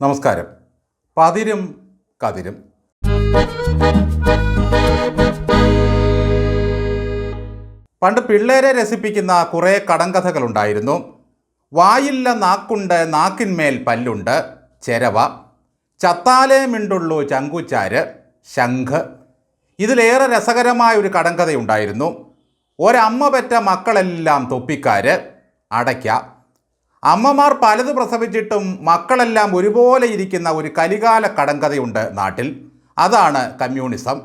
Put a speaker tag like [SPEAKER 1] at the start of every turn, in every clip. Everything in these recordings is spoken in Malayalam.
[SPEAKER 1] നമസ്കാരം. പതിരും കതിരും. പണ്ട് പിള്ളേരെ രസിപ്പിക്കുന്ന കുറേ കടങ്കഥകളുണ്ടായിരുന്നു. വായില്ല നാക്കുണ്ട് നാക്കിന്മേൽ പല്ലുണ്ട്. ചെരവ. ചത്താലേ മിണ്ടുള്ളൂ ചങ്കുച്ചാര്. ശംഖ്. ഇതിലേറെ രസകരമായ ഒരു കടങ്കഥയുണ്ടായിരുന്നു. ഒരമ്മ പെറ്റ മക്കളെല്ലാം തൊപ്പിക്കാർ അടയ്ക്ക. അമ്മമാർ പലത് പ്രസവിച്ചിട്ടും മക്കളെല്ലാം ഒരുപോലെ ഇരിക്കുന്ന ഒരു കലികാല കടങ്കഥയുണ്ട് നാട്ടിൽ. അതാണ് കമ്മ്യൂണിസം.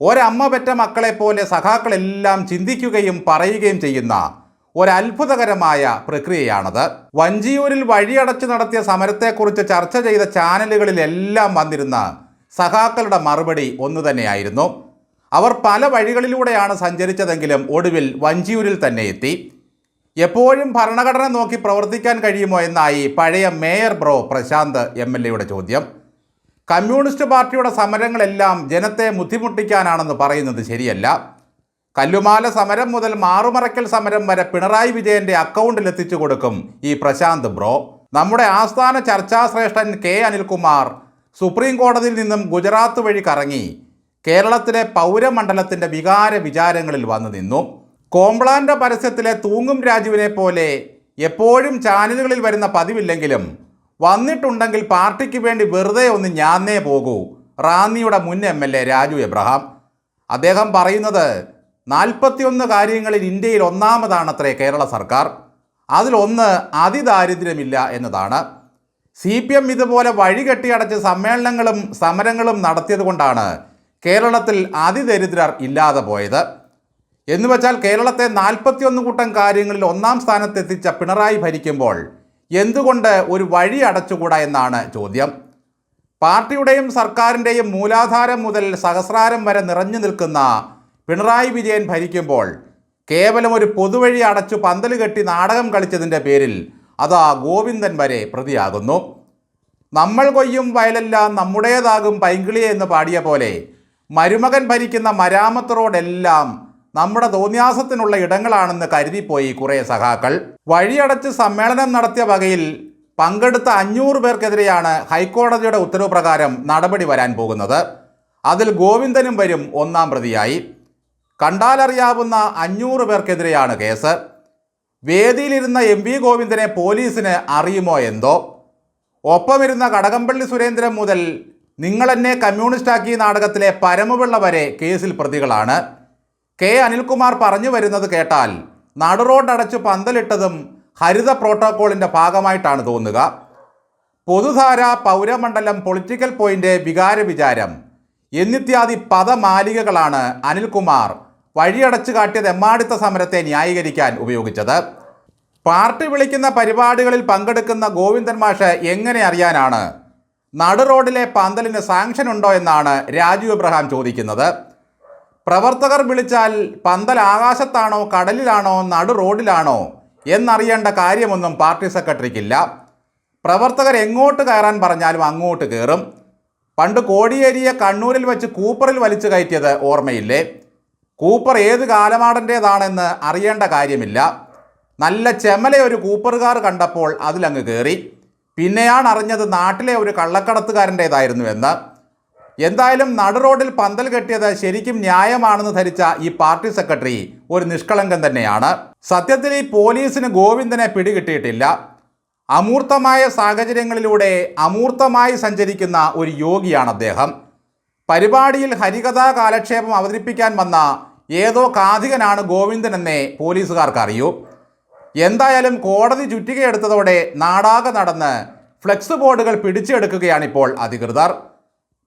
[SPEAKER 1] ഒരമ്മ പെറ്റ മക്കളെപ്പോലെ സഖാക്കളെല്ലാം ചിന്തിക്കുകയും പറയുകയും ചെയ്യുന്ന ഒരത്ഭുതകരമായ പ്രക്രിയയാണത്. വഞ്ചിയൂരിൽ വഴിയടച്ചു നടത്തിയ സമരത്തെക്കുറിച്ച് ചർച്ച ചെയ്ത ചാനലുകളിലെല്ലാം വന്നിരുന്ന സഖാക്കളുടെ മറുപടി ഒന്നു തന്നെയായിരുന്നു. അവർ പല വഴികളിലൂടെയാണ് സഞ്ചരിച്ചതെങ്കിലും ഒടുവിൽ വഞ്ചിയൂരിൽ തന്നെ എത്തി. എപ്പോഴും ഭരണഘടന നോക്കി പ്രവർത്തിക്കാൻ കഴിയുമോ എന്നായി പഴയ mayor bro Prashanth M L എയുടെ ചോദ്യം. കമ്മ്യൂണിസ്റ്റ് പാർട്ടിയുടെ സമരങ്ങളെല്ലാം ജനത്തെ ബുദ്ധിമുട്ടിക്കാനാണെന്ന് പറയുന്നത് ശരിയല്ല. കല്ലുമാല സമരം മുതൽ മാറുമറയ്ക്കൽ സമരം വരെ പിണറായി വിജയന്റെ അക്കൗണ്ടിൽ എത്തിച്ചു കൊടുക്കും ഈ പ്രശാന്ത് ബ്രോ. നമ്മുടെ ആസ്ഥാന ചർച്ചാശ്രേഷ്ഠൻ കെ അനിൽകുമാർ സുപ്രീം കോടതിയിൽ നിന്നും ഗുജറാത്ത് വഴി കറങ്ങി കേരളത്തിലെ പൗരമണ്ഡലത്തിന്റെ വികാര വിചാരങ്ങളിൽ വന്നു നിന്നു. കോംപ്ലാന്റെ പരസ്യത്തിലെ തൂങ്ങും രാജുവിനെ പോലെ എപ്പോഴും ചാനലുകളിൽ വരുന്ന പതിവില്ലെങ്കിലും വന്നിട്ടുണ്ടെങ്കിൽ പാർട്ടിക്ക് വേണ്ടി വെറുതെ ഒന്ന് ഞാന്നേ പോകൂ. റാന്നിയുടെ മുൻ M L A Raju Abraham. അദ്ദേഹം പറയുന്നത് നാൽപ്പത്തിയൊന്ന് കാര്യങ്ങളിൽ ഇന്ത്യയിൽ ഒന്നാമതാണത്രേ കേരള സർക്കാർ. അതിലൊന്ന് അതിദാരിദ്ര്യമില്ല എന്നതാണ്. സി പി എം ഇതുപോലെ വഴികെട്ടിയടച്ച് സമ്മേളനങ്ങളും സമരങ്ങളും നടത്തിയതുകൊണ്ടാണ് കേരളത്തിൽ അതിദരിദ്രർ ഇല്ലാതെ പോയത്. എന്ന് വെച്ചാൽ കേരളത്തെ നാൽപ്പത്തിയൊന്ന് കൂട്ടം കാര്യങ്ങളിൽ ഒന്നാം സ്ഥാനത്തെത്തിച്ച പിണറായി ഭരിക്കുമ്പോൾ എന്തുകൊണ്ട് ഒരു വഴി അടച്ചുകൂടാ എന്നാണ് ചോദ്യം. പാർട്ടിയുടെയും സർക്കാരിന്റെയും മൂലാധാരം മുതൽ സഹസ്രാരം വരെ നിറഞ്ഞു നിൽക്കുന്ന പിണറായി വിജയൻ ഭരിക്കുമ്പോൾ കേവലം ഒരു പൊതുവഴി അടച്ചു പന്തൽ കെട്ടി നാടകം കളിച്ചതിന്റെ പേരിൽ അതാ ഗോവിന്ദൻ വരെ പ്രതിയാകുന്നു. നമ്മൾ കൊയ്യും വയലെല്ലാം നമ്മുടേതാകും പൈങ്കിളിയെ എന്ന് പാടിയ പോലെ മരുമകൻ ഭരിക്കുന്ന മരാമത്ത് റോഡെല്ലാം നമ്മുടെ തോന്നിയാസത്തിനുള്ള ഇടങ്ങളാണെന്ന് കരുതിപ്പോയി കുറേ സഖാക്കൾ. വഴിയടച്ച് സമ്മേളനം നടത്തിയ വകയിൽ പങ്കെടുത്ത അഞ്ഞൂറ് പേർക്കെതിരെയാണ് ഹൈക്കോടതിയുടെ ഉത്തരവ് പ്രകാരം നടപടി വരാൻ പോകുന്നത്. അതിൽ ഗോവിന്ദനും വരും ഒന്നാം പ്രതിയായി. കണ്ടാലറിയാവുന്ന അഞ്ഞൂറ് പേർക്കെതിരെയാണ് കേസ്. വേദിയിലിരുന്ന എം വി ഗോവിന്ദനെ പോലീസിന് അറിയുമോ എന്തോ? ഒപ്പമിരുന്ന കടകംപള്ളി സുരേന്ദ്രൻ മുതൽ നിങ്ങളെന്നെ കമ്മ്യൂണിസ്റ്റാക്കി നാടകത്തിലെ പരമപിള്ള വരെ കേസിൽ പ്രതികളാണ്. കെ അനിൽകുമാർ പറഞ്ഞു വരുന്നത് കേട്ടാൽ നടുറോഡ് അടച്ച് പന്തലിട്ടതും ഹരിത പ്രോട്ടോക്കോളിന്റെ ഭാഗമായിട്ടാണ് തോന്നുക. പൊതുധാര പൗരമണ്ഡലം പൊളിറ്റിക്കൽ പോയിന്റ് വികാര വിചാരം എന്നിത്യാദി പദമാലികകളാണ് അനിൽകുമാർ വഴിയടച്ചു കാട്ടിയത് എമ്മാടിത്ത സമരത്തെ ന്യായീകരിക്കാൻ ഉപയോഗിച്ചത്. പാർട്ടി വിളിക്കുന്ന പരിപാടികളിൽ പങ്കെടുക്കുന്ന ഗോവിന്ദൻ മാഷ് എങ്ങനെ അറിയാനാണ്? നടുറോഡിലെ പന്തലിന് സാങ്ഷൻ ഉണ്ടോ എന്നാണ് രാജു എബ്രഹാം ചോദിക്കുന്നത്. പ്രവർത്തകർ വിളിച്ചാൽ പന്തൽ ആകാശത്താണോ കടലിലാണോ നടു റോഡിലാണോ എന്നറിയേണ്ട കാര്യമൊന്നും പാർട്ടി സെക്രട്ടറിക്കില്ല. പ്രവർത്തകർ എങ്ങോട്ട് കയറാൻ പറഞ്ഞാലും അങ്ങോട്ട് കയറും. പണ്ട് കോടിയേരിയെ കണ്ണൂരിൽ വെച്ച് കൂപ്പറിൽ വലിച്ചു കയറ്റിയത് ഓർമ്മയില്ലേ? കൂപ്പർ ഏത് കാലമാടന്റേതാണെന്ന് അറിയേണ്ട കാര്യമില്ല. നല്ല ചെമല ഒരു കൂപ്പറുകാർ കണ്ടപ്പോൾ അതിലങ്ങ് കയറി പിന്നെയാണ് അറിഞ്ഞത് നാട്ടിലെ ഒരു കള്ളക്കടത്തുകാരന്റേതായിരുന്നു എന്ന്. എന്തായാലും നടുറോഡിൽ പന്തൽ കെട്ടിയത് ശരിക്കും ന്യായമാണെന്ന് ധരിച്ച ഈ പാർട്ടി സെക്രട്ടറി ഒരു നിഷ്കളങ്കം തന്നെയാണ്. സത്യത്തിൽ ഈ പോലീസിന് ഗോവിന്ദനെ പിടികിട്ടിയിട്ടില്ല. അമൂർത്തമായ സാഹചര്യങ്ങളിലൂടെ അമൂർത്തമായി സഞ്ചരിക്കുന്ന ഒരു യോഗിയാണ് അദ്ദേഹം. പരിപാടിയിൽ ഹരികഥാ കാലക്ഷേപം അവതരിപ്പിക്കാൻ വന്ന ഏതോ കാധികനാണ് ഗോവിന്ദൻ എന്നേ പോലീസുകാർക്ക് അറിയൂ. എന്തായാലും കോടതി ചുറ്റികയെടുത്തതോടെ നാടാകെ നടന്ന് ഫ്ലെക്സ് ബോർഡുകൾ പിടിച്ചെടുക്കുകയാണിപ്പോൾ അധികൃതർ.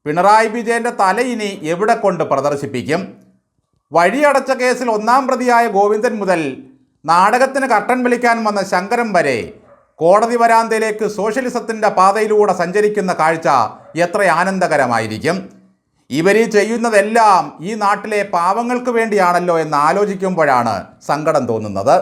[SPEAKER 1] പിണറായി വിജയന്റെ തല ഇനി എവിടെ കൊണ്ട് പ്രദർശിപ്പിക്കും? വഴിയടച്ച കേസിൽ ഒന്നാം പ്രതിയായ ഗോവിന്ദൻ മുതൽ നാടകത്തിന് കട്ടൻ വിളിക്കാൻ വന്ന ശങ്കരൻ വരെ കോടതി വരാന്തയിലേക്ക് സോഷ്യലിസത്തിന്റെ പാതയിലൂടെ സഞ്ചരിക്കുന്ന കാഴ്ച എത്ര ആനന്ദകരമായിരിക്കും? ഇവർ ചെയ്യുന്നതെല്ലാം ഈ നാട്ടിലെ പാവങ്ങൾക്ക് വേണ്ടിയാണല്ലോ എന്ന് ആലോചിക്കുമ്പോഴാണ് സങ്കടം തോന്നുന്നത്.